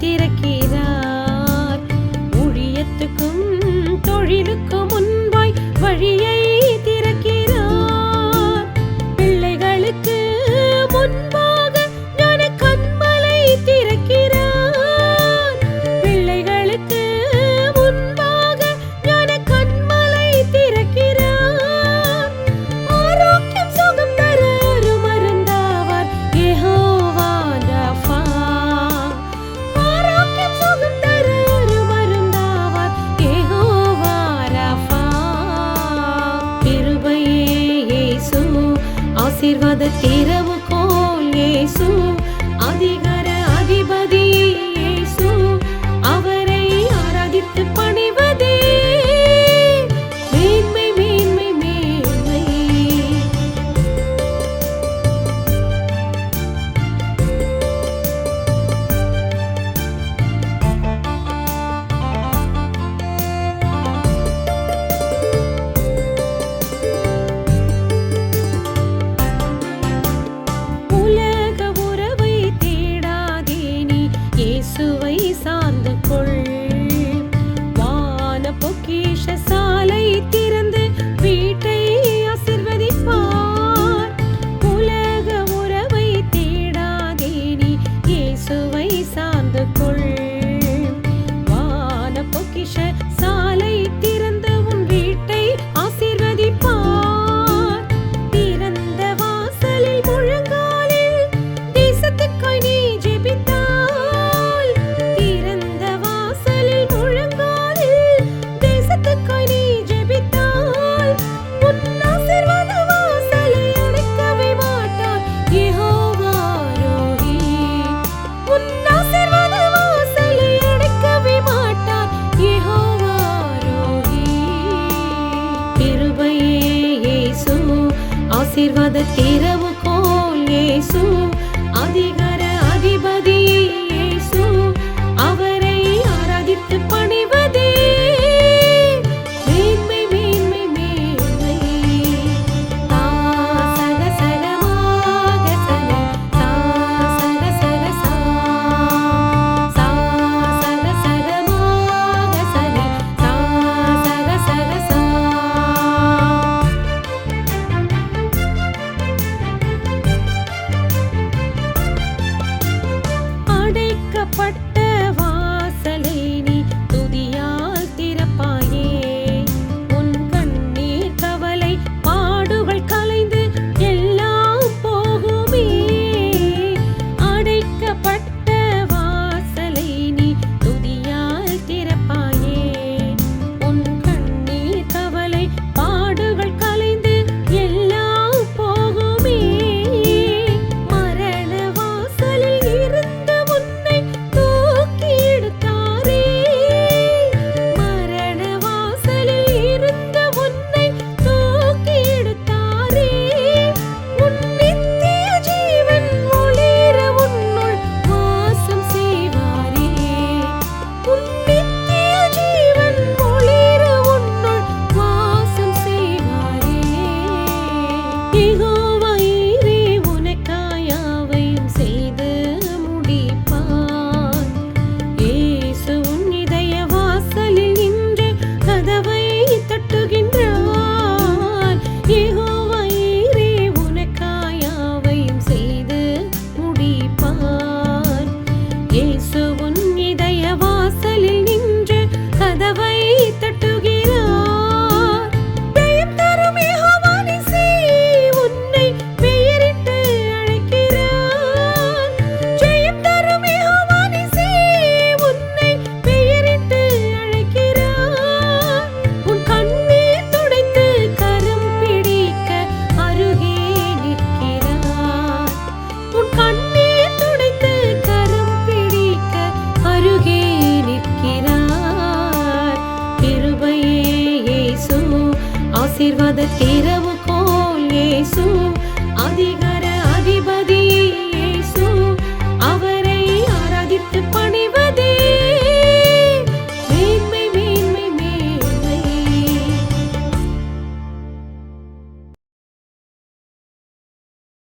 திறக்கிறார். ஊழியத்துக்கும் தொழிலுக்கும் ஆசீர்வாத திறவுகோல் இயேசு அதிகார அதிபதி பட்ட வாசலை கட்டுகிறேன் ஆசீர்வாத திறவுகோல் இயேசு அதிக